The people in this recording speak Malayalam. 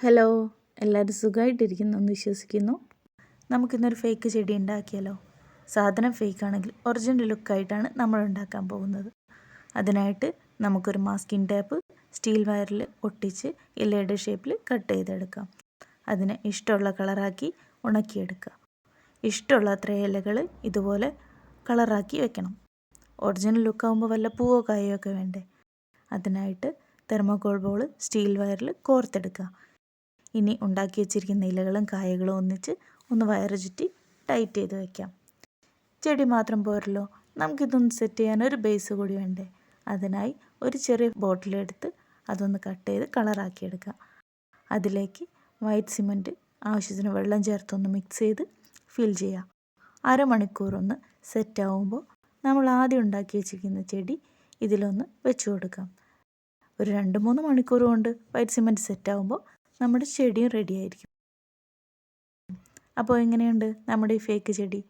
ഹലോ എല്ലാവരും സുഖമായിട്ടിരിക്കുന്നു എന്ന് വിശ്വസിക്കുന്നു. നമുക്കിന്നൊരു ഫേക്ക് ചെടി ഉണ്ടാക്കിയാലോ? സാധനം ഫേക്ക് ആണെങ്കിൽ ഒറിജിനൽ ലുക്കായിട്ടാണ് നമ്മൾ ഉണ്ടാക്കാൻ പോകുന്നത്. അതിനായിട്ട് നമുക്കൊരു മാസ്കിംഗ് ടാപ്പ് സ്റ്റീൽ വയറിൽ ഒട്ടിച്ച് ഇലയുടെ ഷേപ്പിൽ കട്ട് ചെയ്തെടുക്കാം. അതിനെ ഇഷ്ടമുള്ള കളറാക്കി ഉണക്കിയെടുക്കാം. ഇഷ്ടമുള്ള അത്ര ഇലകൾ ഇതുപോലെ കളറാക്കി വെക്കണം. ഒറിജിനൽ ലുക്കാവുമ്പോൾ വല്ല പൂവോ കായോ ഒക്കെ വേണ്ടേ? അതിനായിട്ട് തെർമോകോൾ ബോൾ സ്റ്റീൽ വയറിൽ കോർത്തെടുക്കുക ഇനി ഉണ്ടാക്കി വെച്ചിരിക്കുന്ന ഇലകളും കായകളും ഒന്നിച്ച് ഒന്ന് വയറ് ചുറ്റി ടൈറ്റ് ചെയ്ത് വയ്ക്കാം ചെടി മാത്രം പോരല്ലോ നമുക്കിതൊന്ന് സെറ്റ് ചെയ്യാൻ ഒരു ബേസ് കൂടി വേണ്ടേ? അതിനായി ഒരു ചെറിയ ബോട്ടിലെടുത്ത് അതൊന്ന് കട്ട് ചെയ്ത് കളറാക്കി എടുക്കാം. അതിലേക്ക് വൈറ്റ് സിമന്റ് ആവശ്യത്തിന് വെള്ളം ചേർത്തൊന്ന് മിക്സ് ചെയ്ത് ഫിൽ ചെയ്യാം. അരമണിക്കൂറൊന്ന് സെറ്റ് ആവുമ്പോൾ നമ്മൾ ആദ്യം ഉണ്ടാക്കി വെച്ചിരിക്കുന്ന ചെടി ഇതിലൊന്ന് വെച്ച് കൊടുക്കാം. ഒരു രണ്ട് മൂന്ന് മണിക്കൂർ കൊണ്ട് വൈറ്റ് സിമന്റ് സെറ്റ് ആവുമ്പോൾ നമ്മുടെ ചെടിയും റെഡിയായിരിക്കും അപ്പോൾ എങ്ങനെയുണ്ട് നമ്മുടെ ഈ ഫേക്ക് ചെടി?